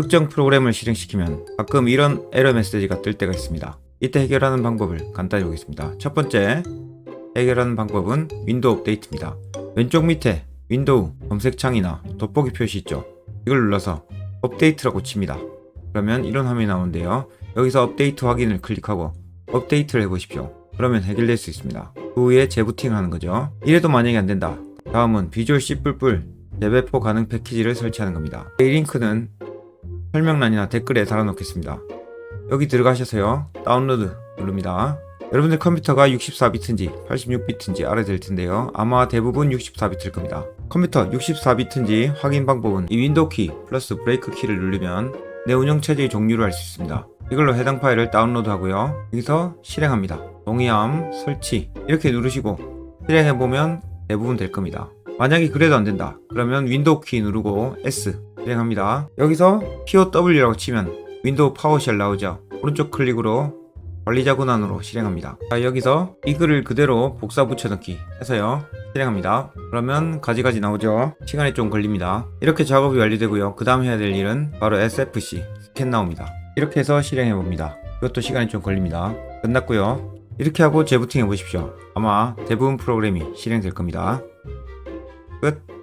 특정 프로그램을 실행시키면 가끔 이런 에러 메시지가 뜰 때가 있습니다. 이때 해결하는 방법을 간단히 보겠습니다. 첫 번째, 해결하는 방법은 윈도우 업데이트입니다. 왼쪽 밑에 윈도우 검색창이나 돋보기 표시 있죠? 이걸 눌러서 업데이트라고 칩니다. 그러면 이런 화면이 나오는데요. 여기서 업데이트 확인을 클릭하고 업데이트를 해보십시오. 그러면 해결될 수 있습니다. 그 후에 재부팅 하는 거죠. 이래도 만약에 안 된다. 다음은 비주얼 C++ 재배포 가능 패키지를 설치하는 겁니다. 이 링크는 설명란이나 댓글에 달아놓겠습니다. 여기 들어가셔서요. 다운로드 누릅니다. 여러분들 컴퓨터가 64비트인지 86비트인지 알아야 될 텐데요. 아마 대부분 64비트일 겁니다. 컴퓨터 64비트인지 확인 방법은 이 윈도우 키 플러스 브레이크 키를 누르면 내 운영체제의 종류를 알 수 있습니다. 이걸로 해당 파일을 다운로드 하고요. 여기서 실행합니다. 동의함, 설치 이렇게 누르시고 실행해보면 대부분 될 겁니다. 만약에 그래도 안 된다. 그러면 윈도우 키 누르고 S 실행합니다. 여기서 POW라고 치면 윈도우 파워쉘 나오죠. 오른쪽 클릭으로 관리자 권한으로 실행합니다. 자, 여기서 이 글을 그대로 복사 붙여넣기 해서요. 실행합니다. 그러면 가지가지 나오죠. 시간이 좀 걸립니다. 이렇게 작업이 완료되고요. 그 다음 해야 될 일은 바로 SFC 스캔 나옵니다. 이렇게 해서 실행해 봅니다. 이것도 시간이 좀 걸립니다. 끝났고요. 이렇게 하고 재부팅 해 보십시오. 아마 대부분 프로그램이 실행될 겁니다. 끝.